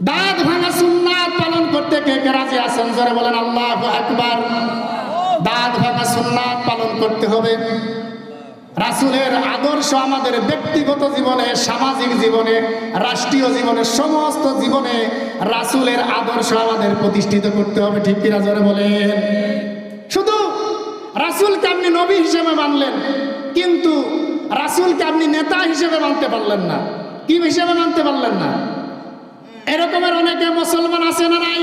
দাঁত ভাঙা সুন্নাত পালন করতে কে কে রাজি আছেন? জোরে বলেন, আল্লাহ আকবার। দাঁত ভাঙা সুন্নাত পালন করতে হবে। রাসুলের আদর্শ আমাদের ব্যক্তিগত জীবনে, সামাজিক জীবনে, রাষ্ট্রীয় জীবনে, সমস্ত জীবনে রাসুলের আদর্শ আমাদের প্রতিষ্ঠিত করতে হবে। ঠিক কিনা জোরে বলেন? শুধু রাসুলকে আপনি নবী হিসেবে মানলেন, কিন্তু রাসুলকে আপনি নেতা হিসেবে মানতে পারলেন না। কি হিসেবে মানতে পারলেন না? এরকমের অনেকে মুসলমান আছে না নাই?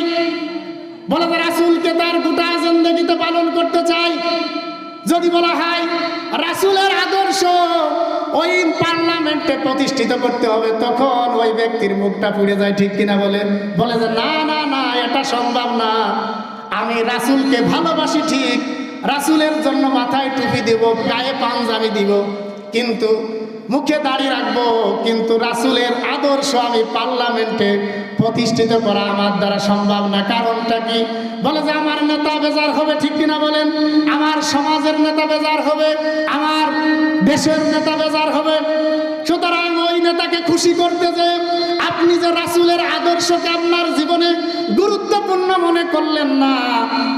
বলে রাসুলকে তার গোটা জিন্দগিতে পালন করতে চাই। যদি বলা হয় রাসুলের আদর্শ ওই পার্লামেন্টে প্রতিষ্ঠিত করতে হবে, তখন ওই ব্যক্তির মুখটা পুড়ে যায়, ঠিক কিনা বলে বলে যে না না না, এটা সম্ভব না। আমি রাসুলকে ভালোবাসি ঠিক, রাসুলের জন্য মাথায় টুপি দেব, গায়ে পাঞ্জাবি দিব, কিন্তু মুখে দাঁড়িয়ে রাখব, কিন্তু রাসুলের আদর্শ আমি পার্লামেন্টে প্রতিষ্ঠিত করা আমার দ্বারা সম্ভব না। কারণটা কি? বলে যে আমার নেতা বেজার হবে, ঠিক কিনা বলেন? আমার সমাজের নেতা বেজার হবে, আমার দেশের নেতা বেজার হবে। সুতরাং ওই নেতাকে খুশি করতে যে আপনি যে রাসুলের আদর্শকে আপনার জীবনে গুরুত্বপূর্ণ মনে করলেন না,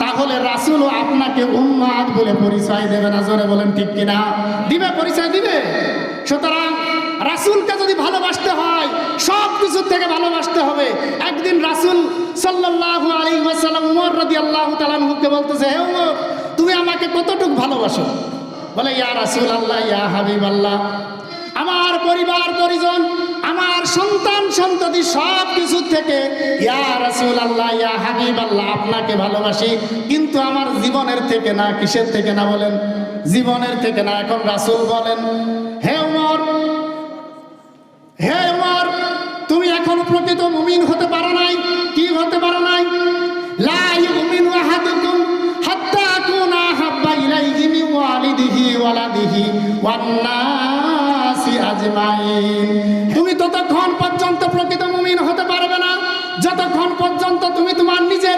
তাহলে রাসুলও আপনাকে উন্মাদ বলে পরিচয় দেবে না। জোরে বলেন, ঠিক কিনা? দিবে, পরিচয় দিবে? রাসুলকে যদি ভালোবাসতে হয়, সব কিছুর থেকে ভালোবাসতে হবে। একদিন রাসুল সাল্লাল্লাহু আলাইহি ওয়াসাল্লাম উমর রাদিয়াল্লাহু তাআলা আনহুকে বলতেছে, হে উমর, তুমি আমাকে কতটুকু ভালোবাসো? বলে, ইয়া রাসূল আল্লাহ ইয়া হাবিব আল্লাহ আমার পরিবার, পরিজন, আমার সন্তান, সন্ততি সব কিছু থেকে, ইয়া রাসূল আল্লাহ ইয়া হাবিব আল্লাহ আপনাকে ভালোবাসি। কিন্তু আমার জীবনের থেকে না, কিসের থেকে না বলেন? জীবনের থেকে না, এখন রাসূল বলেন হে উমর, তুমি এখন প্রকৃত মুমিন হতে পারো নাই। কি হতে পারো নাই? লা ইউমিনু আহাদুকুম হাত্তা আকুনা হাব্বা ইলাইহি মিন ওয়ালিদিহি ওয়ালাদিহি ওয়ান নাসি আজমাইন। তুমি ততক্ষণ পর্যন্ত প্রকৃত মুমিন হতে পারবে না। যতক্ষণ পর্যন্ত তুমি তোমার নিজের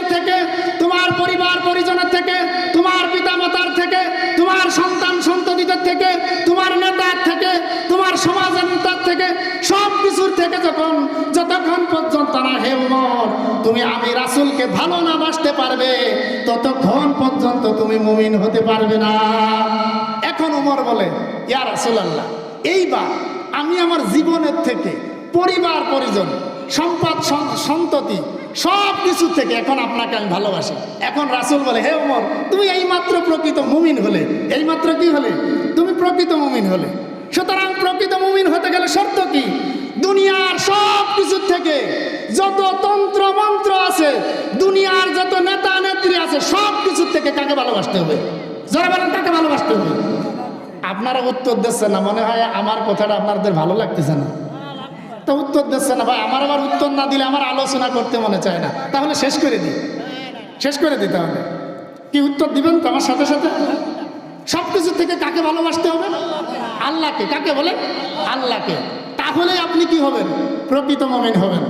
কিছুর থেকে যখন, যতক্ষণ পর্যন্ত না হে উমর, তুমি আমি রাসুলকে ভালো না বাসতে পারবে, ততক্ষণ পর্যন্ত তুমি মুমিন হতে পারবে না। এখন উমর বলে, ইয়া রাসুল আল্লাহ এইবার আমি আমার জীবনের থেকে পরিবার, পরিজন, সম্পদ সন্ততি সব কিছু থেকে এখন আপনাকে আমি ভালোবাসি। এখন রাসুল বলে, হে উমর, তুমি এইমাত্র প্রকৃত মুমিন হলে, এইমাত্র কি হলে? তুমি প্রকৃত মুমিন হলে। সুতরাং প্রকৃত মুমিন হতে গেলে শর্ত কি দুনিয়ার সব কিছুর থেকে যত তন্ত্র মন্ত্র আছে দুনিয়ার যত নেতা নেত্রী আছে সব কিছুর থেকে কাকে ভালোবাসতে হবে। যারা বলেন কাকে ভালোবাসতে হবে। আপনারা উত্তর দিচ্ছেন না, মনে হয় আমার কথাটা আপনাদের ভালো লাগতেছে না। তো উত্তর দিচ্ছে না ভাই, আমার আবার উত্তর না দিলে আমার আলোচনা করতে মনে চায় না। তাহলে শেষ করে দিই। শেষ করে দিই তাহলে। কি উত্তর দিবেন তো আমার সাথে সাথে? সব কিছু থেকে কাকে ভালোবাসতে হবে? আল্লাহকে। কাকে বলে আল্লাহকে। তাহলে আপনি কি হবেন? প্রকৃত মমিন হবেন।